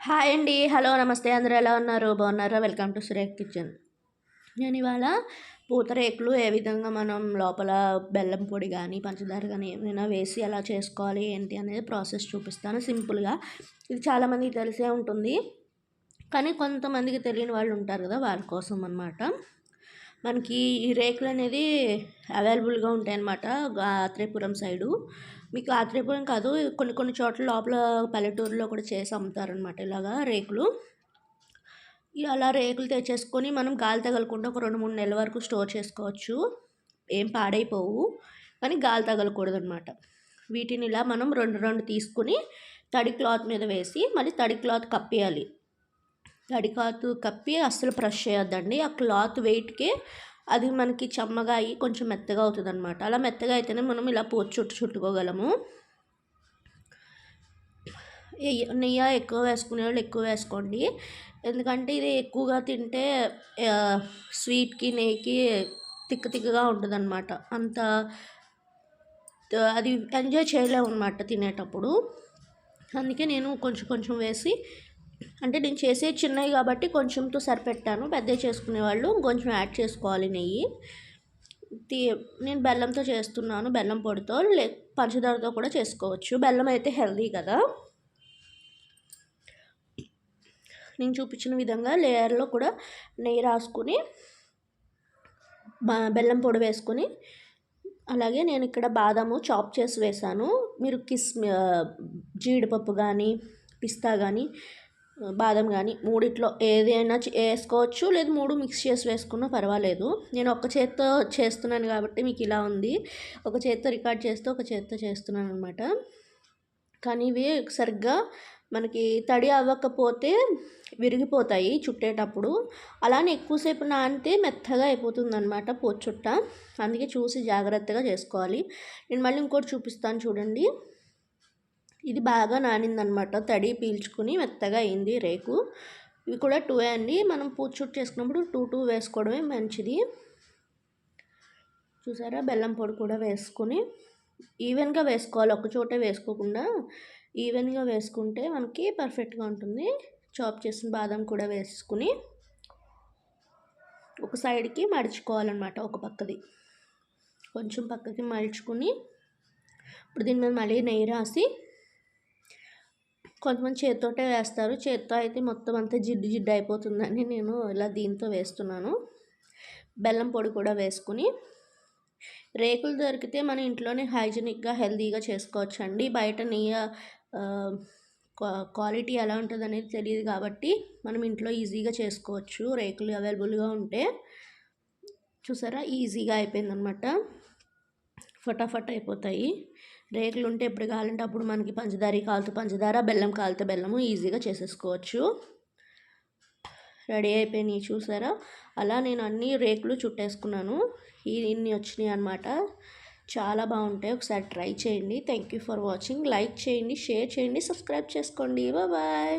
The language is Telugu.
హాయ్ అండి. హలో నమస్తే. అందరూ ఎలా ఉన్నారు? బాగున్నారా? Welcome to Surekh kitchen. నేను ఇవాళ పూతరేకులు ఏ విధంగా మనం లోపల బెల్లం పొడి కానీ పంచదార కానీ ఏమైనా వేసి ఎలా చేసుకోవాలి ఏంటి అనేది ప్రాసెస్ చూపిస్తాను సింపుల్గా. ఇది చాలామందికి తెలిసే ఉంటుంది. కానీ కొంతమందికి తెలియని వాళ్ళు ఉంటారు కదా వాళ్ళ కోసం అనమాట మనకి ఈ రేకులు అనేది అవైలబుల్గా ఉంటాయన్నమాట త్రిపురం సైడు. మీకు ఆత్రేయపురం కాదు కొన్ని కొన్ని చోట్ల లోపల పల్లెటూరులో కూడా చేసి అమ్ముతారనమాట ఇలాగా రేకులు. అలా రేకులు తెచ్చేసుకొని మనం గాలి తగలకుండా ఒక రెండు మూడు నెలల వరకు స్టోర్ చేసుకోవచ్చు. ఏం పాడైపోవు కానీ గాలి తగలకూడదు అనమాట వీటిని ఇలా మనం రెండు రెండు తీసుకుని తడి క్లాత్ మీద వేసి మళ్ళీ తడి క్లాత్ కప్పేయాలి. తడి క్లాత్ కప్పి అస్సలు ప్రెష్ చేయొద్దండి. ఆ క్లాత్ వెయిట్కే అది మనకి చెమ్మగా అయ్యి కొంచెం మెత్తగా అవుతుంది అనమాట అలా మెత్తగా అయితేనే మనం ఇలా పోచి చుట్టు చుట్టుకోగలము. నెయ్యి ఎక్కువ వేసుకునే వాళ్ళు ఎక్కువ వేసుకోండి. ఎందుకంటే ఇది ఎక్కువగా తింటే స్వీట్కి నెయ్యికి తిక్క తిక్కగా ఉంటుంది అనమాట అంత అది ఎంజాయ్ చేయలేము అనమాట తినేటప్పుడు. అందుకే నేను కొంచెం కొంచెం వేసి అంటే నేను చేసే చిన్నవి కాబట్టి కొంచెంతో సరిపెట్టాను. పెద్దవి చేసుకునే వాళ్ళు కొంచెం యాడ్ చేసుకోవాలి నెయ్యి. తీ నేను బెల్లంతో చేస్తున్నాను బెల్లం పొడితో లే పంచదారతో కూడా చేసుకోవచ్చు. బెల్లం అయితే హెల్దీ కదా. నేను చూపించిన విధంగా లేయర్లో కూడా నెయ్యి రాసుకుని బెల్లం పొడి వేసుకొని అలాగే నేను ఇక్కడ బాదాము చాప్ చేసి వేసాను మీరు కిస్ జీడిపప్పు కానీ పిస్తా కానీ బాదం కానీ మూడిట్లో ఏదైనా వేసుకోవచ్చు. లేదు మూడు మిక్స్ చేసి వేసుకున్నా పర్వాలేదు. నేను ఒక చేత్తో చేస్తున్నాను కాబట్టి మీకు ఇలా ఉంది. ఒక చేత్తో రికార్డ్ చేస్తూ ఒక చేత్తో చేస్తున్నాను అనమాట కానీ ఇవి సరిగ్గా మనకి తడి అవ్వకపోతే విరిగిపోతాయి చుట్టేటప్పుడు. అలానే ఎక్కువసేపు నానితే మెత్తగా అయిపోతుంది అనమాట పోచుట్ట. అందుకే చూసి జాగ్రత్తగా చేసుకోవాలి. నేను మళ్ళీ ఇంకోటి చూపిస్తాను చూడండి. ఇది బాగా నానిందనమాట. తడి పీల్చుకుని మెత్తగా అయింది రేకు. ఇవి కూడా టూ అండి. మనం పూచుట్ చేసుకున్నప్పుడు టూ టూ వేసుకోవడమే మంచిది. చూసారా? బెల్లం పొడి కూడా వేసుకొని ఈవెన్గా వేసుకోవాలి. ఒక చోటే వేసుకోకుండా ఈవెన్గా వేసుకుంటే మనకి పర్ఫెక్ట్గా ఉంటుంది. చాప్ చేసిన బాదం కూడా వేసుకుని ఒక సైడ్కి మడుచుకోవాలన్నమాట ఒక పక్కది. కొంచెం పక్కకి మలుచుకుని ఇప్పుడు దీని మీద మళ్ళీ నెయ్యి రాసి కొంతమంది చేతితోటే వేస్తారు. చేత్తో అయితే మొత్తం అంతా జిడ్డు జిడ్డు అయిపోతుందని నేను ఇలా దీంతో వేస్తున్నాను. బెల్లం పొడి కూడా వేసుకుని. రేకులు దొరికితే మన ఇంట్లోనే హైజీనిక్గా హెల్తీగా చేసుకోవచ్చండి. బయట నెయ్యి క్వాలిటీ ఎలా ఉంటుంది అనేది తెలియదు కాబట్టి మనం ఇంట్లో ఈజీగా చేసుకోవచ్చు. రేకులు అవైలబుల్గా ఉంటే. చూసారా? ఈజీగా అయిపోయిందనమాట ఫటాఫట్ అయిపోతాయి. రేకులు ఉంటే ఎప్పుడు కావాలంటే అప్పుడు మనకి పంచదార కాలుతూ పంచదార బెల్లం కాలితే బెల్లము ఈజీగా చేసేసుకోవచ్చు. రెడీ అయిపోయినాయి చూసారా? అలా నేను అన్ని రేకులు చుట్టేసుకున్నాను. ఇన్ని వచ్చినాయి అనమాట చాలా బాగుంటాయి. ఒకసారి ట్రై చేయండి. Thank you for watching like చేయండి షేర్ చేయండి సబ్స్క్రైబ్ చేసుకోండి. బాయ్